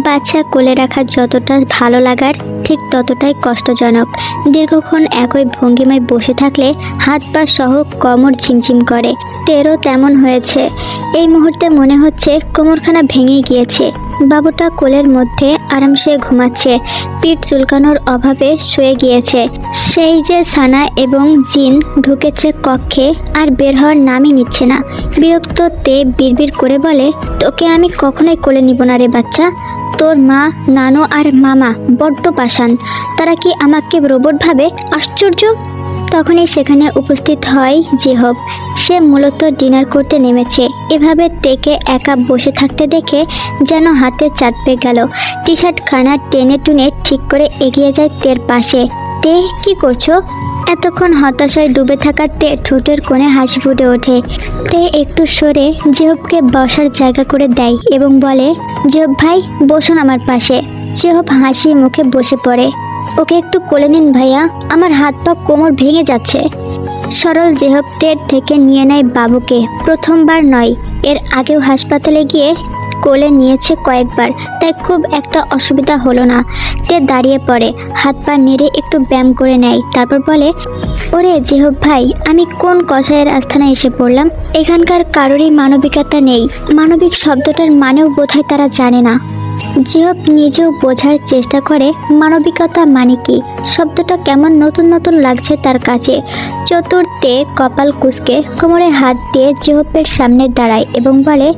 বাচ্চা কোলে রাখা যতটা ভালো লাগার, ঠিক ততটাই কষ্টজনক। দীর্ঘক্ষণ একই ভঙ্গিমায় বসে থাকলে হাত পা সহ কোমর ঝিমঝিম করে। তেরও তেমন হয়েছে? এই মুহূর্তে মনে হচ্ছে কোমরখানা ভেঙে গিয়েছে। বাবুটা কোলের মধ্যে আরামসে ঘুমাচ্ছে। পিঠ চুলকানোর অভাবে শুয়ে গিয়েছে। সেই যে সানা এবং জিন ঢুকেছে কক্ষে আর বের হওয়ার নামই নিচ্ছে না। বিরক্ত তে বিড়বিড় করে বলে, তোকে আমি কখনোই কোলে নিব না রে বাচ্চা। তোর মা, নানু আর মামা বড্ড পাষাণ। তারা কি আমাকে রোবট ভাবে? আশ্চর্য! তখনই সেখানে উপস্থিত হয় জেহব। সে মূলত ডিনার করতে নেমেছে। এভাবে তেকে একা বসে থাকতে দেখে যেন হাতে চাঁদ পেয়ে গেল। টি শার্ট খানা টেনে টুনে ঠিক করে এগিয়ে যায় তের পাশে। তে, কি করছ? এতক্ষণ হতাশায় ডুবে থাকা তে ঠোঁটের কোণে হাসি ফুটে ওঠে। তে একটু সরে জেহবকে বসার জায়গা করে দেয় এবং বলে, জেহব ভাই, বসুন আমার পাশে। জেহব হাসি মুখে বসে পড়ে। ওকে একটু কোলে নিন ভাইয়া, আমার হাত পা কোমর ভেঙে যাচ্ছে। সরল জেহব টের থেকে নিয়ে নেয় বাবুকে, প্রথমবার নয়, এর আগেও হাসপাতালে গিয়ে কোলে নিয়েছে কয়েকবার, তাই খুব একটা অসুবিধা হলো না। তে দাঁড়িয়ে পড়ে, হাত পা নেড়ে একটু ব্যায়াম করে নেয়, তারপর বলে, ওরে জেহব ভাই, আমি কোন কষায়ের আস্থানায় এসে পড়লাম? এখানকার কারোরই মানবিকতা নেই। মানবিক শব্দটার মানেও বোধহয় তারা জানে না। জিহব নিজেও বোঝার চেষ্টা করে, মানবিকতা মানে কি? শব্দটা কেমন নতুন নতুন লাগছে তার কাছে। চতুর্থে কপাল কুসকে কোমরে হাত দিয়ে জিহবের সামনে দাঁড়ায় এবং বলে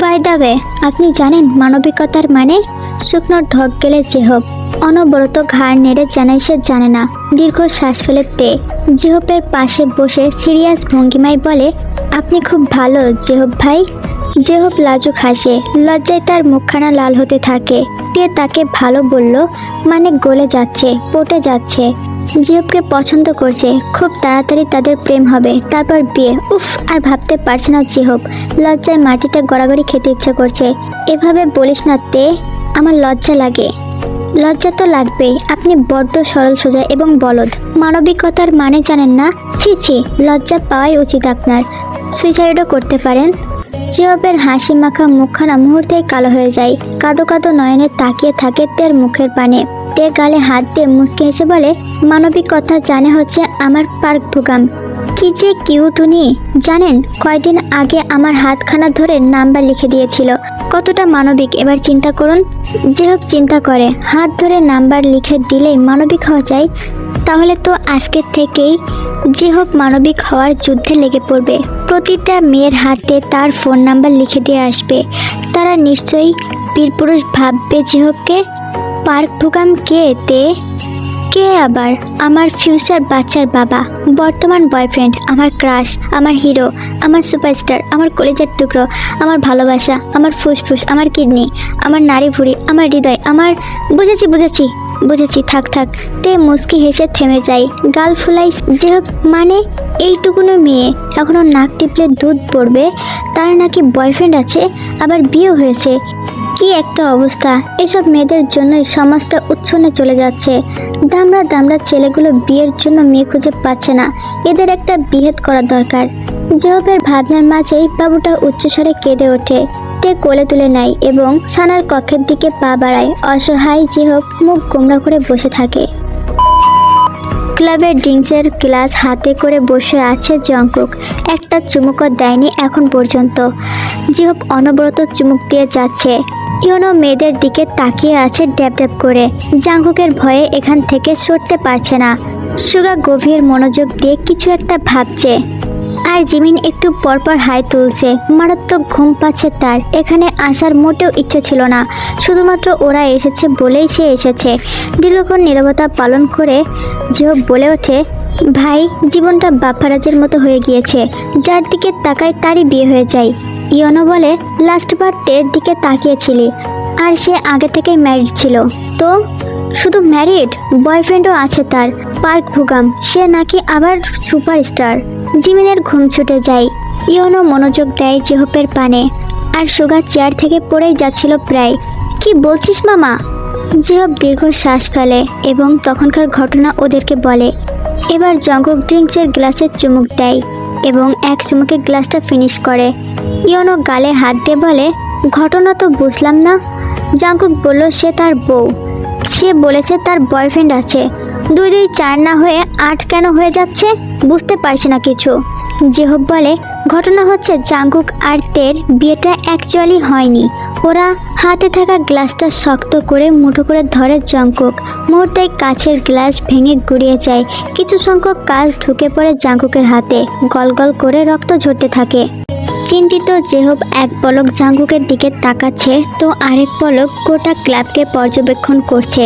বাই দাবে আপনি জানেন মানবিকতার মানে? শুকনো ঢক গেলে জেহব অনবরত ঘাড় নেড়ে জানাই সে জানে না। দীর্ঘ শ্বাস ফেলে তে জেহবের পাশে বসে সিরিয়াস ভঙ্গিমায় বলে, আপনি খুব ভালো জেহব ভাই। জেহব লাজুক হাসে, লজ্জায় তার মুখখানা লাল হতে থাকে। তে তাকে ভালো বলল মানে গলে যাচ্ছে, পটে যাচ্ছে। জিহবকে পছন্দ করছে, খুব তাড়াতাড়ি তাদের প্রেম হবে, তারপর বিয়ে। উফ, আর ভাবতে পারছে না জিহব লজ্জায় মাটিতে গড়াগড়ি খেতে ইচ্ছে করছে। এভাবে বলিস না তে, আমার লজ্জা লাগে। লজ্জা তো লাগবেই, আপনি বড্ড সরল সোজা এবং বলদ। মানবিকতার মানে জানেন না? ছি ছি, লজ্জা পাওয়াই উচিত আপনার। সুইসাইডও করতে পারেন। জিহবের হাসি মাখা মুখখানা মুহূর্তেই কালো হয়ে যায়। কাদো কাদো নয়নে তাকিয়ে থাকে তের মুখের পানে। তে গালে হাত দিয়ে মুসকে হেসে বলে, মানবিক কথা জানে হচ্ছে আমার পার্ক ভুগাম। কি যে কিউট উনি। জানেন, কয়দিন আগে আমার হাতখানা ধরে নাম্বার লিখে দিয়েছিল। কতটা মানবিক, এবার চিন্তা করুন। যেহব চিন্তা করে। হাত ধরে নাম্বার লিখে দিলেই মানবিক হওয়া যায়। তাহলে তো আজকের থেকেই যে হোক মানবিক হওয়ার যুদ্ধে লেগে পড়বে। প্রতিটা মেয়ের হাতে তার ফোন নাম্বার লিখে দিয়ে আসবে। তারা নিশ্চয়ই বীরপুরুষ ভাববে যে হোককে পার্ক ভুগাম কে তে? কে আবার? আমার ফিউচার বাচ্চার বাবা, বর্তমান বয়ফ্রেন্ড আমার ক্রাশ আমার হিরো আমার সুপারস্টার আমার কলেজের টুকরো, আমার ভালোবাসা, আমার ফুসফুস, আমার কিডনি, আমার নারী ভুড়ি, আমার হৃদয়, আমার বুঝেছি বুঝেছি বুঝেছি, থাক থাক। তে মুস্কি হেসে থেমে যাই। গাল ফুলাই যে মানে এইটুকুনো মেয়ে এখনও নাক টিপলে দুধ পড়বে, তার নাকি বয়ফ্রেন্ড আছে, আবার বিয়ে হয়েছে। কি একটা অবস্থা, এসব মেয়েদের জন্যই সমাজটা উচ্ছনে চলে যাচ্ছে। দামড়া দামড়া ছেলেগুলো বিয়ের জন্য মেয়ে খুঁজে পাচ্ছে না, এদের একটা বিহেদ করা দরকার। জেহবের ভাবনার মাঝেই বাবুটা উচ্চস্বরে কেঁদে ওঠে। তে কোলে তুলে নেয় এবং সানার কক্ষের দিকে পা বাড়ায়। অসহায় জেহব মুখ গোমরা করে বসে থাকে। ক্লাবের ড্রিঙ্কসের গ্লাস হাতে করে বসে আছে জঙ্কুক একটা চুমুকও দেয়নি এখন পর্যন্ত। জিহব অনবরত চুমুক দিয়ে যাচ্ছে। ইউনো মেয়েদের দিকে তাকিয়ে আছে ড্যাব ড্যাব করে। জাঙ্কুকের ভয়ে এখান থেকে সরতে পারছে না। সুগা গভীর মনোযোগ দিয়ে কিছু একটা ভাবছে। আর জিমিন একটু পরপর হাই তুলছে। মারাত্মক ঘুম পাচ্ছে তার। এখানে আসার মোটেও ইচ্ছে ছিল না। শুধুমাত্র ওরা এসেছে বলেই সে এসেছে। দীর্ঘক্ষণ নীরবতা পালন করে যেও বলে ওঠে, ভাই, জীবনটা বাপ্পারাজের মতো হয়ে গিয়েছে। যার দিকে তাকায় তারই বিয়ে হয়ে যায়। ইয়নো বলে লাস্টবার তের দিকে তাকিয়েছিলি, আর সে আগে থেকেই ম্যারিড ছিল। তো? শুধু ম্যারিড বয়ফ্রেন্ডও আছে তার। পার্ক ভুগাম, সে নাকি আবার সুপারস্টার জিমিনের ঘুম ছুটে যায়। ইয়নো মনোযোগ দেয় জেহপের পানে, আর সুগার চেয়ার থেকে পড়েই যাচ্ছিল প্রায়। কি বলছিস মামা? জেহব দীর্ঘ শ্বাস ফেলে এবং তখনকার ঘটনা ওদেরকে বলে। এবার জঙ্গক ড্রিঙ্কসের গ্লাসের চুমুক দেয় এবং এক চুমুকে গ্লাসটা ফিনিশ করে। ইয়নো গালে হাত দিয়ে বলে, ঘটনা তো বুঝলাম না। জাঙ্কুক বলল, সে তার বউ। সে বলেছে তার বয়ফ্রেন্ড আছে। দুই দুই চার না হয়ে আট কেন হয়ে যাচ্ছে? বুঝতে পারছি না কিছু। জেহব বলে, ঘটনা হচ্ছে জাঙ্কুক আর তের বিয়েটা অ্যাকচুয়ালি হয়নি। ওরা হাতে থাকা গ্লাসটা শক্ত করে মুঠো করে ধরে জাঙ্কুক মুহূর্তে কাছের গ্লাস ভেঙে গুড়িয়ে যায়। কিছু সংখ্যক কাজ ঢুকে পড়ে জাঙ্কুকের হাতে। গল গল করে রক্ত ঝরতে থাকে। চিন্তিত জেহব এক পলক জাঙ্গুকের দিকে তাকাচ্ছে, তো আরেক পলক গোটা ক্লাবকে পর্যবেক্ষণ করছে।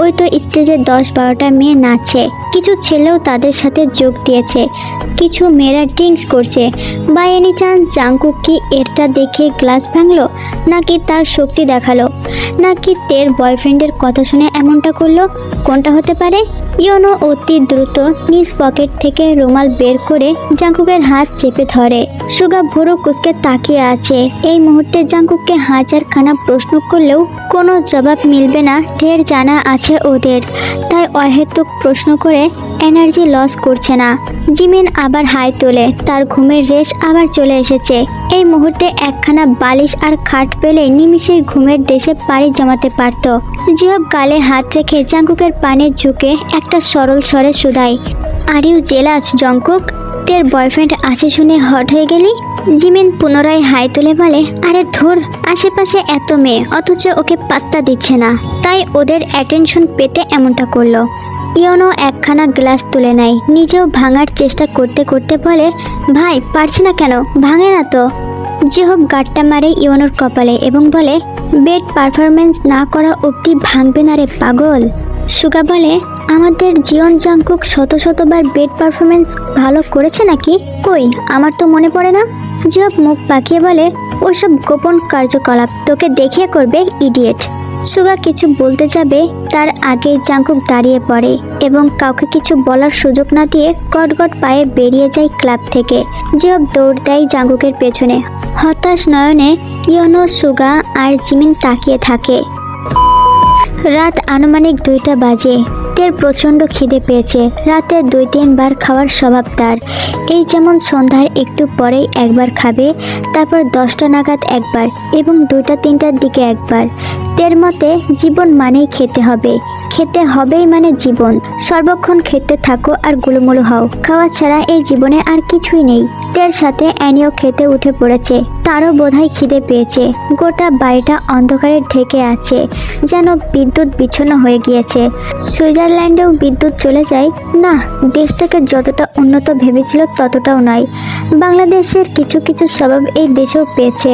ওই তো স্টেজে দশ বারোটা মেয়ে নাচছে। কিছু ছেলেও তাদের সাথে যোগ দিয়েছে। কিছু মেয়েরা ড্রিঙ্কস করছে। বা এনি চান্স জাঙ্কুক কি এটা দেখে গ্লাস ভাঙলো, নাকি তার শক্তি দেখাল? নাকি তের বয়ফ্রেন্ডের কথা শুনে এমনটা করল? কোনটা হতে পারে? ইয়নো অতি দ্রুত নিজ পকেট থেকে রুমাল বের করে জাঙ্কুকের হাত চেপে ধরে। সুগা ভুরু কুচকে তাকিয়ে আছে। এই মুহূর্তে জাঙ্কুককে হাজার খানা প্রশ্ন করলেও কোনো জবাব মিলবে না। ঢের জানা আছে ওদের। তাই অহেতুক প্রশ্ন করে এনার্জি লস করছে না। জিমিন আবার হাই তোলে। তার ঘুমের রেশ আবার চলে এসেছে। এই মুহূর্তে একখানা বালিশ আর খাট পেলে নিমিষে ঘুমের দেশে পাড়ি জমাতে পারত। জিহব গালে হাত রেখে জাঙ্কুকের পানে ঝুঁকে একটা সরল স্বরে শুধায়, আর ইউ জেলাস জঙ্কুক তের বয়ফ্রেন্ড আছে শুনে হট হয়ে গেলি? জিমিন পুনরায় হাই তুলে বলে, আরে ধর, আশেপাশে এত মেয়ে, অথচ ওকে পাত্তা দিচ্ছে না। তাই ওদের অ্যাটেনশন পেতে এমনটা করল। ইয়নো একখানা গ্লাস তুলে নেয়, নিজেও ভাঙার চেষ্টা করতে করতে বলে, ভাই, পারছি না কেন? ভাঙে না তো? যে হোক গাটটা মারে ইয়নোর কপালে এবং বলে, বেড পারফরমেন্স না করা অবধি ভাঙবে না রে পাগল। সুগা বলে, আমাদের জীবন জাঙ্কুক শত শতবার বেড পারফরমেন্স ভালো করেছে নাকি? কই? আমার তো মনে পড়ে না। জিহব মুখ পাকিয়ে বলে, ওসব গোপন কার্যকলাপ তোকে দেখিয়ে করবে ইডিয়েট। সুগা কিছু বলতে যাবে, তার আগে জাঙ্কুক দাঁড়িয়ে পড়ে এবং কাউকে কিছু বলার সুযোগ না দিয়ে গটগট পায়ে বেরিয়ে যায় ক্লাব থেকে। জিহব দৌড় দেয় জাঙ্কুকের পেছনে। হতাশ নয়নে ইয়নো, সুগা আর জিমিন তাকিয়ে থাকে। রাত আনুমানিক দুইটা বাজে। তের প্রচণ্ড খিদে পেয়েছে। রাতে দুই তিনবার খাওয়ার স্বভাব তার। এই যেমন সন্ধ্যার একটু পরেই একবার খাবে, তারপর দশটা নাগাদ একবার এবং দুইটা তিনটার দিকে একবার। তের মতে জীবন মানেই খেতে হবে। খেতে হবেই মানে জীবন। সর্বক্ষণ খেতে থাকো আর গুলোমুলো হও। খাওয়া ছাড়া এই জীবনে আর কিছুই নেই। তের সাথে অ্যানিও খেতে উঠে পড়েছে। তারও বোধহয় খিদে পেয়েছে। গোটা বাড়িটা অন্ধকারে ঢেকে আছে, যেন বিদ্যুৎ বিচ্ছন্ন হয়ে গিয়েছে। সুইজারল্যান্ডেও বিদ্যুৎ চলে যায়? না, দেশটাকে যতটা উন্নত ভেবেছিল ততটাও নয়। বাংলাদেশের কিছু কিছু স্বভাব এই দেশেও পেয়েছে।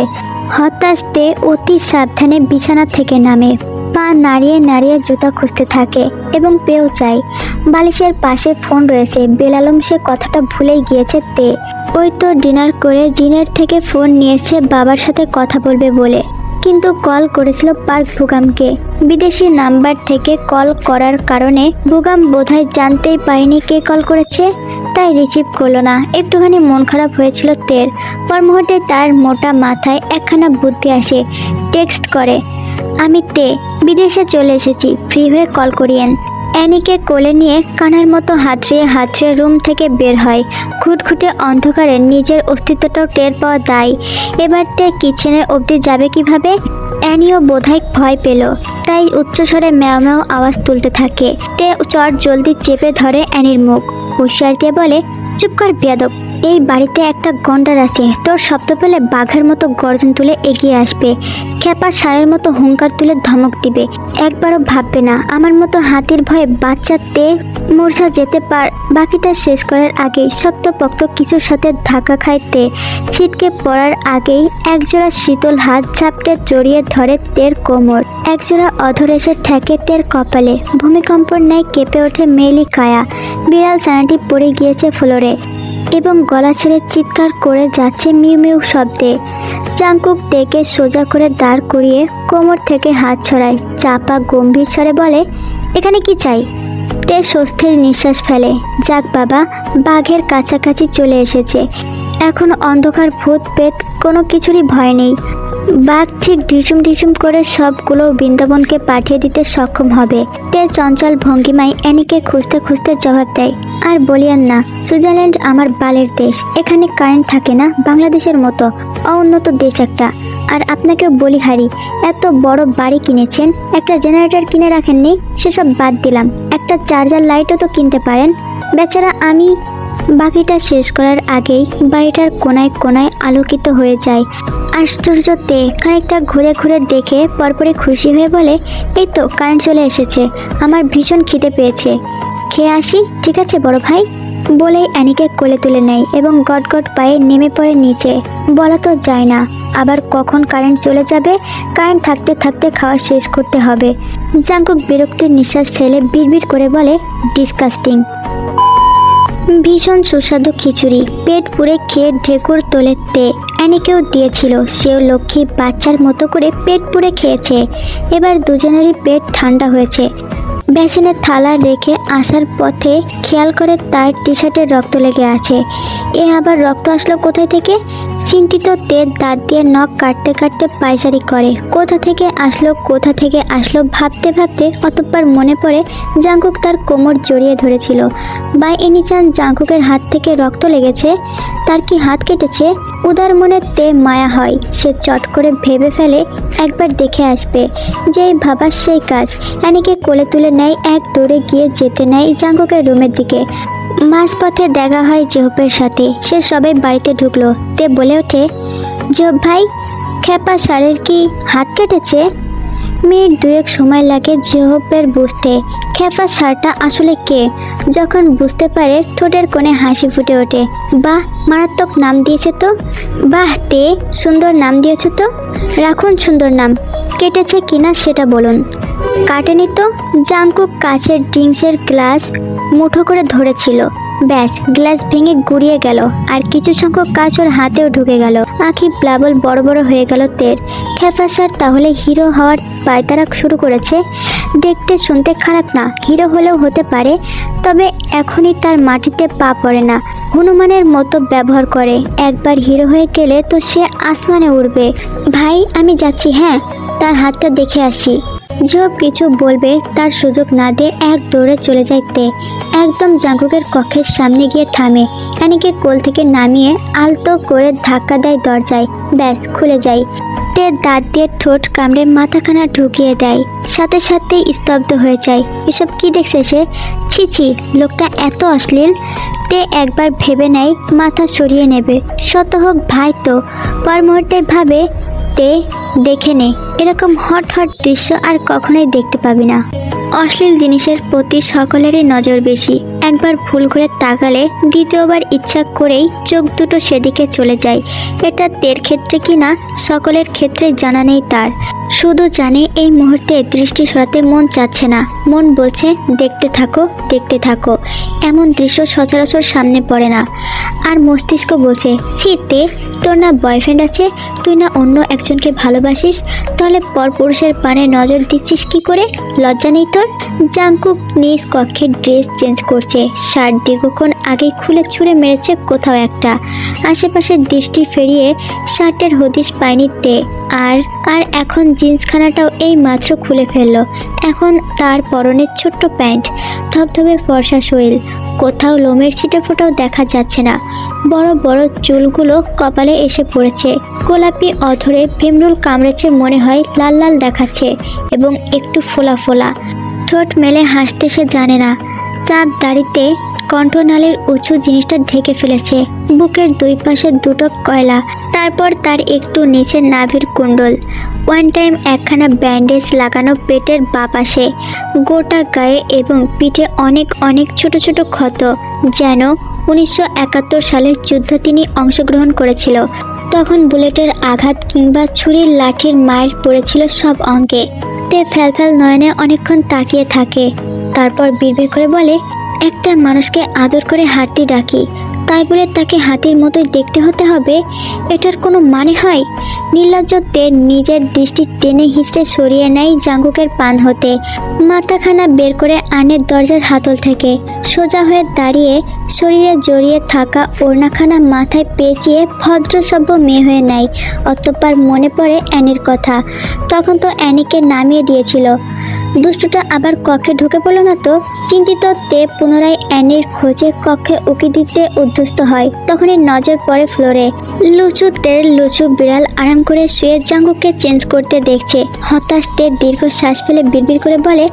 হতাশতে অতি সাবধানে বিছানা থেকে নামে। পা নাড়িয়ে নাড়িয়ে জুতা খুঁজতে থাকে এবং পেয়েও চায় বালিশের পাশে ফোন রয়েছে। বেলালম সে কথাটা ভুলেই গিয়েছে তে। ওই তো ডিনার করে জিনের থেকে ফোন নিয়েছে, বাবার সাথে কথা বলবে বলে। কিন্তু কল করেছিল পার্ক ভুগামকে। বিদেশি নাম্বার থেকে কল করার কারণে ভুগাম বোধহয় জানতেই পারেনি কে কল করেছে। তাই রিসিভ করল না। একটুখানি মন খারাপ হয়েছিল তের। পর মুহূর্তে তার মোটা মাথায় একখানা বুদ্ধি আসে। টেক্সট করে আমি তে বিদেশে চলে এসেছি। ফ্রি হয়ে কল করিয়েন। অ্যানিকে কোলে নিয়ে কানার মতো হাতড়িয়ে হাতড়িয়ে রুম থেকে বের হয়। খুটখুটে অন্ধকারে নিজের অস্তিত্বটাও টের পাওয়া দায়। এবার তে কিচেনের অবধি যাবে কীভাবে? অ্যানিও বোধহয় ভয় পেল। তাই উচ্চস্বরে ম্যাও ম্যাও আওয়াজ তুলতে থাকে। তে চট জলদি চেপে ধরে অ্যানির মুখ। হুঁশিয়ার দিয়ে বলে, চুপ কর এই বাড়িতে একটা গন্ডার আছে। তোর শব্দ পেলে বাঘের মতো গর্জন তুলে এগিয়ে আসবে। খেপা সারের মতো হুঙ্কার তুলে ধমক দিবে। একবারও ভাববে না, আমার মতো হাতির ভয়ে বাচ্চা তে মূর্ছা যেতে পার বাকিটা শেষ করার আগেই শক্তপোক্ত কিছুর সাথে ধাক্কা খাইতে ছিটকে পড়ার আগেই একজোড়া শীতল হাত ঝাপটে জড়িয়ে ধরে তের কোমর। একজোড়া অধর এসে ঠেকে তের কপালে। ভূমিকম্পর ন্যায় কেঁপে ওঠে মেলি কায়া। বিড়াল ছানাটি পড়ে গিয়েছে ফ্লোরে। এবং গলা ছেড়ে চিৎকার করে যাচ্ছে মিউ মিউ শব্দে। চাঙ্কুক ডেকে সোজা করে দাঁড় করিয়ে কোমর থেকে হাত ছড়ায় চাপা গম্ভীর স্বরে বলে, এখানে কি চাই? তে স্বস্তির নিঃশ্বাস ফেলে। যাক বাবা, বাঘের কাছাকাছি চলে এসেছে। এখন অন্ধকার ভূত পেত কোনো কিছুরই ভয় নেই। বাঘ ঠিক ঢিসুম ঢিসুম করে সবগুলো বৃন্দাবনকে পাঠিয়ে দিতে সক্ষম হবে। তে চঞ্চল ভঙ্গিমায় অ্যানিকে খুঁজতে খুঁজতে জবাব দেয়, আর বলিয়েন না, সুইজারল্যান্ড আমার বালের দেশ। এখানে কারেন্ট থাকে না, বাংলাদেশের মতো অউন্নত দেশ একটা। আর আপনাকেও বলি হারি, এত বড় বাড়ি কিনেছেন, একটা জেনারেটর কিনে রাখেননি, সেসব বাদ দিলাম। একটা চার্জার লাইটও তো কিনতে পারেন। বেচারা আমি বাকিটা শেষ করার আগেই বাড়িটার কোনায় কোনায় আলোকিত হয়ে যায়। আশ্চর্যতে খানিকটা ঘুরে ঘুরে দেখে পরপরই খুশি হয়ে বলে, এই তো কারেন্ট চলে এসেছে। আমার ভীষণ খিদে পেয়েছে। খেয়ে আসি, ঠিক আছে, বড় ভাই? বলেই অ্যানিকে কোলে তুলে নেয় এবং গট গট পায়ে নেমে পড়ে নিচে। বলা তো যায় না, আবার কখন কারেন্ট চলে যাবে? কারেন্ট থাকতে থাকতে খাওয়া শেষ করতে হবে। জাঙ্কুক বিরক্তির নিঃশ্বাস ফেলে বিড়বিড় করে বলে ডিসকাস্টিং ভীষণ সুস্বাদু খিচুড়ি। পেট পুড়ে খেয়ে ঢেকুর তোলে তে অ্যানিকেও দিয়েছিল। সেও লক্ষ্মী বাচ্চার মতো করে পেট পুড়ে খেয়েছে। এবার দুজনেরই পেট ঠান্ডা হয়েছে। বেসিনে থালা রেখে আসার পথে খেয়াল করে তার টি শার্টে রক্ত লেগে আছে। এ আবার রক্ত আসলো কোথায় থেকে? চিন্তিত তেজ দাঁত দিয়ে নখ কাটতে কাটতে পায়চারি করে। কোথা থেকে আসলো, কোথা থেকে আসলো ভাবতে ভাবতে অতঃপর মনে পড়ে জাঙ্কুক তার কোমর জড়িয়ে ধরেছিল। বাই এনি চান জাঙ্কুকের হাত থেকে রক্ত লেগেছে। তার কি হাত কেটেছে? উদার মনে তে মায়া হয়। সে চট করে ভেবে ফেলে একবার দেখে আসবে। যেই ভাবার সেই কাজ। অ্যানিকে কোলে তুলে নেয় এক দূরে গিয়ে যেতে নেয় জাঙ্কুকের রুমের দিকে। মাঝপথে দেখা হয় জেহপের সাথে। সে সবাই বাড়িতে ঢুকলো। তে বলে ওঠে জেহব ভাই, খেপা সারের কি হাত কেটেছে? মিনিট দুয়েক সময় লাগে জেহপের বুঝতে। খেপা সারটা আসলে কে? যখন বুঝতে পারে, ঠোঁটের কোণে হাসি ফুটে ওঠে। বাহ, মারাত্মক নাম দিয়েছে তো? বাহ, তে, সুন্দর নাম দিয়েছ তো? রাখুন সুন্দর নাম। কেটেছে কিনা সেটা বলুন। কাটেনি তো? জাঙ্কুক কাচের ড্রিঙ্কসের গ্লাস মুঠো করে ধরেছিল। ব্যাস, গ্লাস ভেঙে গুড়িয়ে গেল, আর কিছু সংখ্যক কাজ ওর হাতেও ঢুকে গেল। আঁখি প্লাবল বড় বড় হয়ে গেল তের। খেফা স্যার তাহলে হিরো হওয়ার পায়তারা শুরু করেছে? দেখতে শুনতে খারাপ না, হিরো হলেও হতে পারে, তবে এখনই তার মাটিতে পা পড়ে না। হনুমানের মতো ব্যবহার করে। একবার হিরো হয়ে গেলে তো সে আসমানে উড়বে। ভাই, আমি যাচ্ছি হ্যাঁ? তার হাতটা দেখে আসি। জব কিছু বলবে তার সুযোগ না দিয়ে এক দৌড়ে চলে যায় তে। একদম জাঙ্কুকের কক্ষের সামনে গিয়ে থামে। অ্যানিকে কোল থেকে নামিয়ে আলতো করে ধাক্কা দেয় দরজায়। ব্যাস, খুলে যায়। তে দাঁত দিয়ে ঠোঁট কামড়ে মাথাখানা ঢুকিয়ে দেয়। সাথে সাথেই স্তব্ধ হয়ে যায়। এসব কি দেখছে সে? ছি ছি, লোকটা এত অশ্লীল। তে একবার ভেবে নেয়, মাথা সরিয়ে নেবে। শত হোক ভাই তো। পর মুহূর্তে ভাবে তে দেখে নে। এরকম হট হট দৃশ্য আর কখনোই দেখতে পাবি না। অশ্লীল জিনিসের প্রতি সকলেরই নজর বেশি। একবার ভুল করে তাকালে দ্বিতীয়বার ইচ্ছা করেই চোখ দুটো সেদিকে চলে যায়। এটা তের ক্ষেত্রে কি না, সকলের ক্ষেত্রে জানা নেই তার। শুধু জানে এই মুহূর্তে দৃষ্টি সরাতে মন চাচ্ছে না। মন বলছে, দেখতে থাকো দেখতে থাকো। এমন দৃশ্য সচরাচর সামনে পড়ে না। আর মস্তিষ্ক বলছে শীতে তোর না বয়ফ্রেন্ড আছে, তুই না অন্য একজনকে ভালোবাসিস, তাহলে পরপুরুষের পানে নজর দিচ্ছিস কি করে? লজ্জা নেই তোর? জাঙ্কুক নিজ কক্ষের ড্রেস চেঞ্জ করছে। শার্ট দীর্ঘক্ষণ আগে খুলে ছুঁড়ে মেরেছে কোথাও একটা। আশেপাশের দৃষ্টি ফেরিয়ে শার্টের হদিশ পায়নি তে। আর আর এখন জিন্সখানাটাও এই মাত্র খুলে ফেলল। এখন তার পরনের ছোট্ট প্যান্ট, ধবধবে ফর্সা শৈল কোথাও লোমের ছিটে ফোটাও দেখা যাচ্ছে না। বড় বড় চুলগুলো কপালে এসে পড়েছে। গোলাপি অধরে ভীমরুল কামড়েছে মনে হয় লাল লাল দেখাচ্ছে এবং একটু ফোলা ফোলা। ঠোঁট মেলে হাসতে সে জানে না। চাপ দাড়িতে কণ্ঠনালের উঁচু জিনিসটা ঢেকে ফেলেছে। বুকের দুই পাশে দুটো কয়লা, তারপর তার একটু নিচে নাভির কুণ্ডল। ওয়ান টাইম একখানা ব্যান্ডেজ লাগানো পেটের বা পাশে গোটা গায়ে এবং পিঠে অনেক অনেক ছোট ছোট ক্ষত, যেন উনিশশো একাত্তর সালের যুদ্ধ তিনি অংশগ্রহণ করেছিল। তখন বুলেটের আঘাত কিংবা ছুরির লাঠির মায়ের পড়েছিল সব অঙ্গে। তে ফ্যালফ্যাল নয়নে অনেকক্ষণ তাকিয়ে থাকে। তারপর বিড়বিড় করে বলে, একটা মানুষকে আদর করে হাঁটতে ডাকি। তাই বলে তাকে হাতির মতোই দেখতে হতে হবে। এটার কোনো মানে হয়? নীলজ্জতে নিজের দৃষ্টি টেনে হিসড়ে সরিয়ে নেয় জাঙ্গুকের পান হতে। মাথাখানা বের করে আনের দরজার হাতল থেকে। সোজা হয়ে দাঁড়িয়ে শরীরে জড়িয়ে থাকা ওড়নাখানা মাথায় পেঁচিয়ে ভদ্রসভ্য মেয়ে হয়ে নেয়। অতঃপর মনে পড়ে অ্যানির কথা। তখন তো অ্যানিকে নামিয়ে দিয়েছিল। দুষ্টুটা আবার কক্ষে ঢুকে পড়ল না তো? চিন্তিত তে পুনরায় অ্যানির খোঁজে কক্ষে উকি দিতে উদ্ধস্ত হয়। তখনই নজর পড়ে ফ্লোরে। লুচু তের লুচু বিড়াল আরাম করে শুয়ে জাঙ্গুকে চেঞ্জ করতে দেখছে। হতাশ তে দীর্ঘ শ্বাস ফেলে বিড়বিড় করে বলে,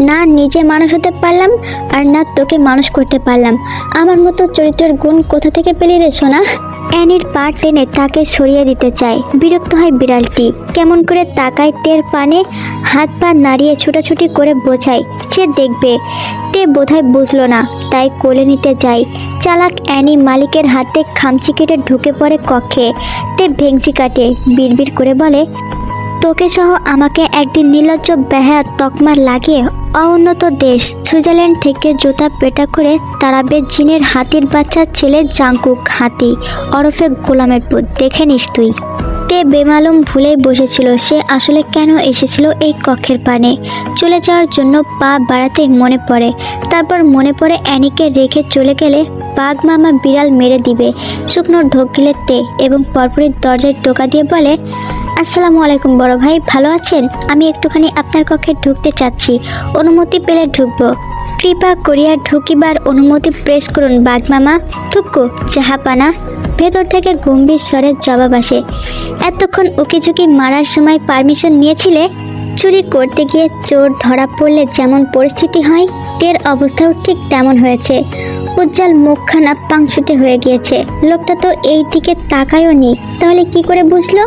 না, নিজে মানুষ হতে পারলাম আর না তোকে মানুষ করতে পারলাম। আমার মতো চরিত্রের গুণ কোথা থেকে পেলি রে সোনা? অ্যানির পা টেনে তাকে সরিয়ে দিতে চায়। বিরক্ত হয় বিড়ালটি। কেমন করে তাকায় তের পানে, হাত পা নাড়িয়ে ছুটাছুটি করে বোঝায়, সে দেখবে। তে বোধহয় বুঝলো না, তাই কোলে নিতে যায়। চালাক অ্যানি মালিকের হাতে খামচি কেটে ঢুকে পড়ে কক্ষে। তে ভেংচি কাটে, বিড়বিড় করে বলে, তোকে সহ আমাকে একদিন নির্লজ্জ বেহা তকমা লাগিয়ে অউন্নত দেশ, সুইজারল্যান্ড থেকে জুতা পেটা করে তারাবে জিনের হাতির বাচ্চার ছেলে জাঙ্কুক হাতি, ওরফে গোলামের পুত। দেখে নিস তুই। তে বেমালুম ভুলেই বসেছিল। সে আসলে কেন এসেছিল এই কক্ষের পানে? চলে যাওয়ার জন্য পা বাড়াতে মনে পড়ে। তারপর মনে পড়ে অ্যানিকে রেখে চলে গেলে বাঘ মামা বিড়াল মেরে দিবে। শুকনো ঢোক গিলে তে এবং পরপরই দরজায় টোকা দিয়ে বলে, আসসালামু আলাইকুম বড় ভাই, ভালো আছেন? আমি একটুখানি আপনার কক্ষে ঢুকতে চাচ্ছি। অনুমতি পেলে ঢুকবো। কৃপা করিয়া ঢুকিবার অনুমতি প্রেস করুন, বাঘ মামা। থুক্কু জাহাপানা ভেতর থেকে গম্ভীর স্বরের জবাব আসে, এতক্ষণ উকিঝুঁকি মারার সময় পারমিশন নিয়েছিলে? চুরি করতে গিয়ে চোর ধরা পড়লে যেমন পরিস্থিতি হয়, তের অবস্থাও ঠিক তেমন হয়েছে। উজ্জ্বল মুখখানা পাংশুটে হয়ে গিয়েছে। লোকটা তো এই দিকে তাকায়ও নি। তাহলে কি করে বুঝলো?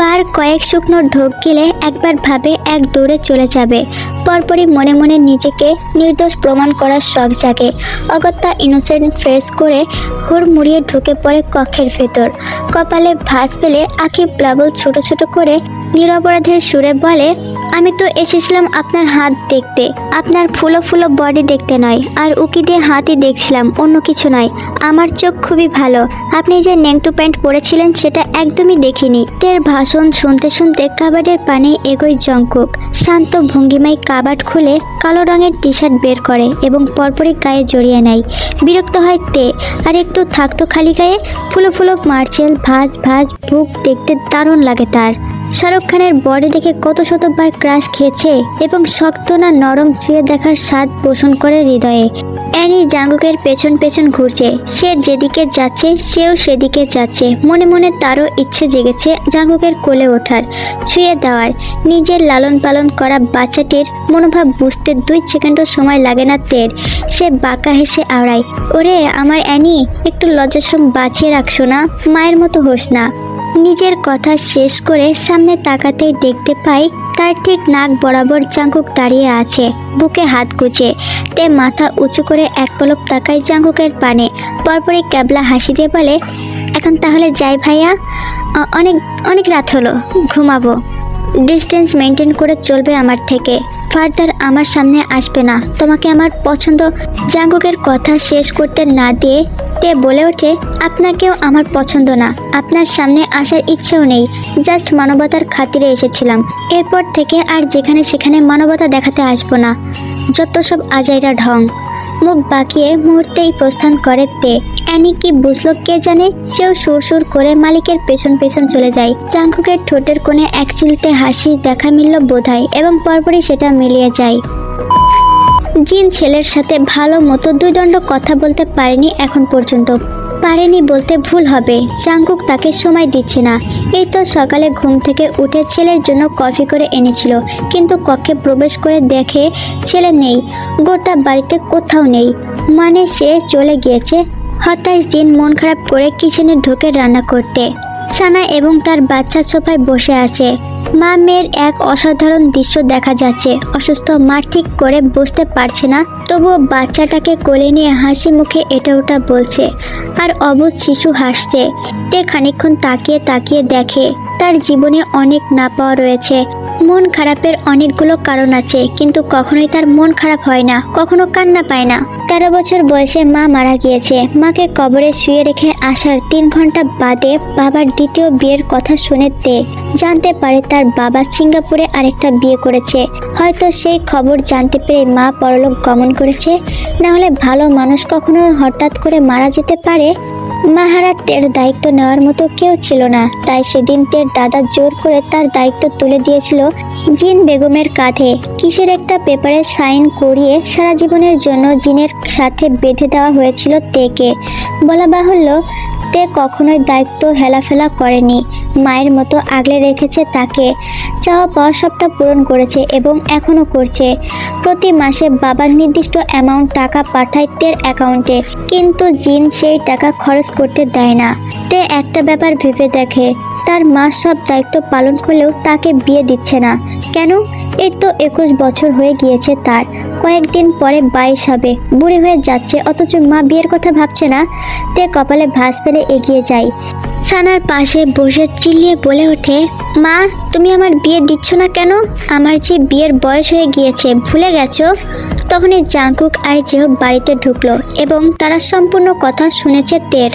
বার কয়েক শুকনো ঢোক গেলে একবার ভাবে এক দৌড়ে চলে যাবে। পরপরই মনে মনে নিজেকে নির্দোষ প্রমাণ করার শখ জাগে। অগত্যা ইনোসেন্ট ফেস করে হুড় মুড়িয়ে ঢুকে পড়ে কক্ষের ভেতর। কপালে ভাঁজ পেলে আঁকি প্লাবল ছোট ছোট করে নিরপরাধের সুরে বলে, আমি তো এসেছিলাম আপনার হাত দেখতে। আপনার ফুলো ফুলো বডি দেখতে নয়, আর উকি দিয়ে হাতই দেখছিলাম, অন্য কিছু নয়। আমার চোখ খুবই ভালো। আপনি যে নেংটু প্যান্ট পরেছিলেন সেটা একদমই দেখিনি। তের ভাষণ শুনতে শুনতে কাবাডের পানে এগোয় জঙ্কুক শান্ত ভঙ্গিমায় কাবাড খুলে কালো রঙের টি শার্ট বের করে এবং পরপরই গায়ে জড়িয়ে নেয়। বিরক্ত হয় তে, আর একটু থাকতো খালি গায়ে, ফুলো ফুলো মার্চেল ভাজ ভাজ বুক দেখতে দারুণ লাগে তার। শাহরুখ খানের বডি দেখে কত শতবার ক্রাশ খেয়েছে এবং শক্ত না নরম ছুঁয়ে দেখার স্বাদ পোষণ করে হৃদয়ে। অ্যানি জাঙ্গুকের পেছন পেছন ঘুরছে। সে যেদিকে যাচ্ছে, সেও সেদিকে যাচ্ছে। মনে মনে তারও ইচ্ছে জেগেছে জাঙ্গুকের কোলে ওঠার। ছুঁয়ে দেওয়ার, নিজের লালন পালন করা বাচ্চাটির মনোভাব বুঝতে দুই সেকেন্ডও সময় লাগে না তের। সে বাঁকা হেসে আওড়ায়, ওরে, আমার অ্যানি, একটু লজ্জাশ্রম বাঁচিয়ে রাখছো না মায়ের মতো হোস না। নিজের কথা শেষ করে সামনে তাকাতেই দেখতে পাই তার ঠিক নাক বরাবর চাঙ্কুক দাঁড়িয়ে আছে, বুকে হাত গুজে। তে মাথা উঁচু করে এক পলক তাকায় চাঙ্কুকের পানে। পরপরই ক্যাবলা হাসি দিয়ে বলে, এখন তাহলে যাই ভাইয়া অনেক অনেক রাত হলো, ঘুমাবো। ডিস্টেন্স মেনটেন করে চলবে আমার থেকে। ফার্দার আমার সামনে আসবে না। তোমাকে আমার পছন্দ জাঙ্গুকের কথা শেষ করতে না দিয়ে তে বলে ওঠে, আপনাকেও আমার পছন্দ না। আপনার সামনে আসার ইচ্ছেও নেই। জাস্ট মানবতার খাতিরে এসেছিলাম। এরপর থেকে আর যেখানে সেখানে মানবতা দেখাতে আসব না। যত সব আজাইরা ঢং, মুখ বাঁকিয়ে মুহূর্তেই প্রস্থান করে তে। অ্যানি কি বুঝলো কে জানে? সেও সুর সুর করে মালিকের পেছন পেছন চলে যায়। চাঙ্কুকের ঠোঁটের কোণে এক চিলতে হাসি দেখা মিলল বোধায় এবং পরপরই সেটা মিলিয়ে যায়। জিন ছেলের সাথে ভালো মতো দুই দণ্ড কথা বলতে পারেনি এখন পর্যন্ত। পারেনি বলতে ভুল হবে। চাঙ্কুক তাকে সময় দিচ্ছে না। এই তো সকালে ঘুম থেকে উঠে ছেলের জন্য কফি করে এনেছিল, কিন্তু কক্ষে প্রবেশ করে দেখে ছেলে নেই। গোটা বাড়িতে কোথাও নেই। মানে সে চলে গিয়েছে। হতাশ দিন মন খারাপ করে কিচেনে ঢোকে রান্না করতে। সানা এবং তার বাচ্চা সোফায় বসে আছে। মা মেয়ের এক অসাধারণ দৃশ্য দেখা যাচ্ছে। অসুস্থ মা ঠিক করে বসতে পারছে না, তবুও বাচ্চাটাকে কোলে নিয়ে হাসি মুখে এটা ওটা বলছে। আর অবুজ শিশু হাসছে। তে খানিক্ষণ তাকিয়ে তাকিয়ে দেখে, তার জীবনে অনেক না পাওয়া রয়েছে। মন খারাপের অনেকগুলো কারণ আছে, কিন্তু কখনোই তার মন খারাপ হয় না, কখনো কান্না পায় না। তেরো বছর বয়সে মা মারা গিয়েছে। মাকে কবরে শুয়ে রেখে আসার তিন ঘণ্টা বাদে বাবার দ্বিতীয় বিয়ের কথা শুনে তে জানতে পারে তার বাবা সিঙ্গাপুরে আরেকটা বিয়ে করেছে। হয়তো সেই খবর জানতে পেরে মা পরলোক গমন করেছে। না হলে ভালো মানুষ কখনো হঠাৎ করে মারা যেতে পারে? মাহারাতের দায়িত্ব নেওয়ার মতো কেউ ছিল না। তাই সেদিন তের দাদা জোর করে তার দায়িত্ব তুলে দিয়েছিল জিন বেগমের কাঁধে। কিসের একটা পেপারে সাইন করিয়ে সারা জীবনের জন্য জিনের সাথে বেঁধে দেওয়া হয়েছিল তেকে। বলা বাহুল্য, তে কখনোই দায়িত্ব হেলাফেলা করেনি। মায়ের মতো আগলে রেখেছে তাকে। চাওয়া পাওয়া সবটা পূরণ করেছে এবং এখনও করছে। প্রতি মাসে বাবার নির্দিষ্ট অ্যামাউন্ট টাকা পাঠায় তের অ্যাকাউন্টে কিন্তু জিন সেই টাকা খরচ করতে দেয় না। তে একটা ব্যাপার ভেবে দেখে। তার মা সব দায়িত্ব পালন করলেও তাকে বিয়ে দিচ্ছে না। কেন? এই তো একুশ বছর হয়ে গিয়েছে তার। কয়েকদিন পরে বাইশ হবে। বুড়ি হয়ে যাচ্ছে, অথচ মা বিয়ের কথা ভাবছে না। তে কপালে ভাঁজ ফেলে এগিয়ে যায়। সানার পাশে বসে চিল্লিয়ে বলে ওঠে, মা, তুমি আমার বিয়ে দিচ্ছ না কেন? আমার যে বিয়ের বয়স হয়ে গিয়েছে, ভুলে গেছো? তখনই জাঙ্কুক আর যেহ বাড়িতে ঢুকলো এবং তারা সম্পূর্ণ কথা শুনেছে তের।